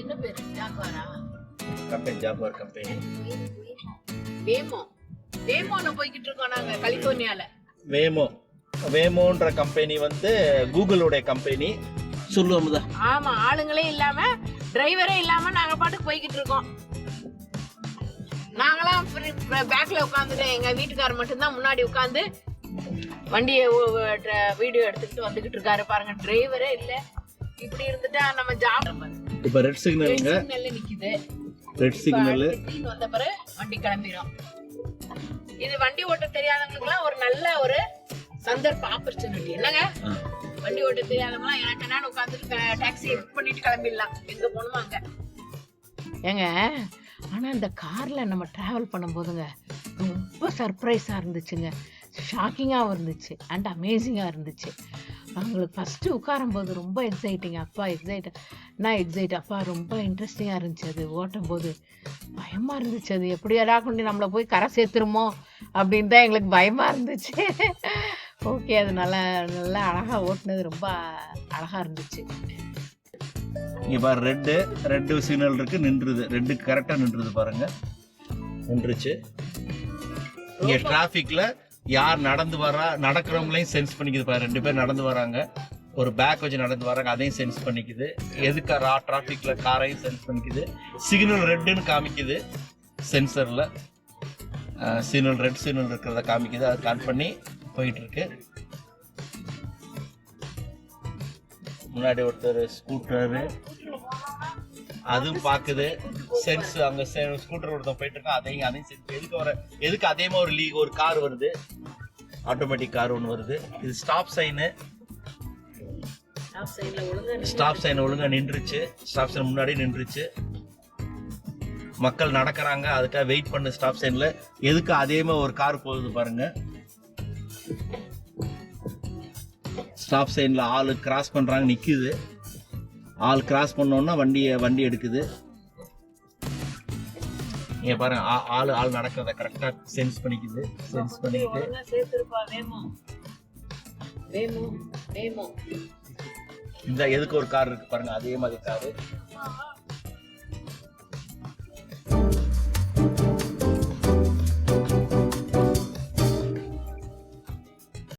என்ன பேரு? ஜாக்வாரா? Company ஜாப்வார் company. Waymo. வேமோல போய்கிட்டு இருக்கோம் நாங்க கலிபோர்னியால வேமோ. வேமோன்ற கம்பெனி வந்து கூகுளுடைய கம்பெனி. சொல்லு அமுதா. ஆமா ஆளுங்களே இல்லாம டிரைவரே இல்லாம நாங்க பாட்டுக்கு போய்கிட்டு இருக்கோம். நாங்களாம் பேக்ல உட்காந்துட்டு எங்க வீட்டுக்காரர் மட்டும்தான் முன்னாடி உட்காந்து வண்டியை வீடியோ எடுத்துக்கிட்டு வந்துகிட்டு இருக்காரு. பாருங்க டிரைவரே இல்ல. இப்படி இருந்துட்டா நம்ம ஜாப் இப்போ ரெட் சிக்னலுங்க சிக்னல்ல நிக்குது. ரெட் சிக்னல் வந்த பிறகு வண்டி கிளம்பிடும் இது வண்டி ஓட்ட தெரியாதவங்களுக்குலாம் ஒரு நல்ல ஒரு சந்தர்ப்ப ஆப்பர்ச்சுனிட்டி என்னங்க? வண்டி ஓட்ட தெரியாதவங்களாம் எனக்கு என்னன்னு உட்காந்துட்டு டாக்ஸி புக் பண்ணிட்டு கிளம்பிடலாம். எங்க போகணுமோ அங்க ஏங்க ஆனா இந்த கார்ல நம்ம டிராவல் பண்ணும்போதுங்க ரொம்ப சர்ப்ரைஸா இருந்துச்சுங்க. ஷாக்கிங்காகவும் இருந்துச்சு. அண்ட் அமேசிங்காக இருந்துச்சு. அவங்களுக்கு ஃபஸ்ட்டு உட்காரும்போது ரொம்ப எக்ஸைட்டிங் அப்பா எக்ஸைட் நான் எக்ஸைட் அப்பா ரொம்ப இன்ட்ரெஸ்டிங்காக இருந்துச்சு அது. ஓட்டும் போது பயமாக இருந்துச்சு அது. எப்படியாடா கொண்டு நம்மளை போய் கரை சேர்த்துருமோ அப்படின்னு தான் எங்களுக்கு பயமாக இருந்துச்சு. ஓகே அது நல்லா நல்லா அழகாக ஓட்டுனது ரொம்ப அழகாக இருந்துச்சு. இங்க பாரு ரெட்டு ரெட்டு சிக்னல் இருக்கு நின்றுது. ரெட்டு கரெக்டா நின்றுது பாருங்க. நின்றுச்சு. இங்க டிராபிக்ல யார் நடந்து வரா நடக்கிறவங்களையும் சென்ஸ் பண்ணிக்குது பாரு. ரெண்டு பேர் நடந்து வராங்க. ஒரு பேக் வச்சு நடந்து வராங்க அதையும் சென்ஸ் பண்ணிக்குது. எதுக்கு ரா டிராஃபிக்ல காரையும் சென்ஸ் பண்ணிக்குது. சிக்னல் ரெட்டுன்னு காமிக்குது. சென்சர்ல சிக்னல் ரெட் சிக்னல் இருக்கிறத காமிக்குது. அதை கட் பண்ணி போயிட்டு இருக்கு முன்னாடி ஒருத்தர் ஸ்கூட்டரு அதுவும் பார்க்குது சென்ஸ் அங்க ஸ்கூட்டர் ஒருத்தன் போயிட்டு இருக்கா அதையும் அதையும் சென்ஸ் எதுக்கு வர எதுக்கு அதே மாதிரி ஒரு லீ ஒரு கார் வருது? ஆட்டோமேட்டிக் கார் ஒன்று வருது. இது ஸ்டாப் சைனு ஸ்டாப் சைன் ஒழுங்கா நின்றுச்சு. ஸ்டாப் சைன் முன்னாடி நின்றுச்சு. மக்கள் நடக்கறாங்க அதுக்காக வெயிட் பண்ண ஸ்டாப் சைன்ல எதுக்கு அதே மாதிரி ஒரு கார் போகுது பாருங்க. ஸ்டாப் சைன்ல ஆளு கிராஸ் பண்றாங்க நிக்குது. ஆள் கிராஸ் பண்ணோன்னா வண்டியை வண்டி எடுக்குது. இங்க பாருங்க ஆ- ஆளு ஆள் நடக்கிறத கரெக்டா சென்ஸ் பண்ணிக்குது சென்ஸ் பண்ணிக்கிட்டு. இந்த எதுக்கு ஒரு கார் இருக்கு பாருங்க அதே மாதிரி காரு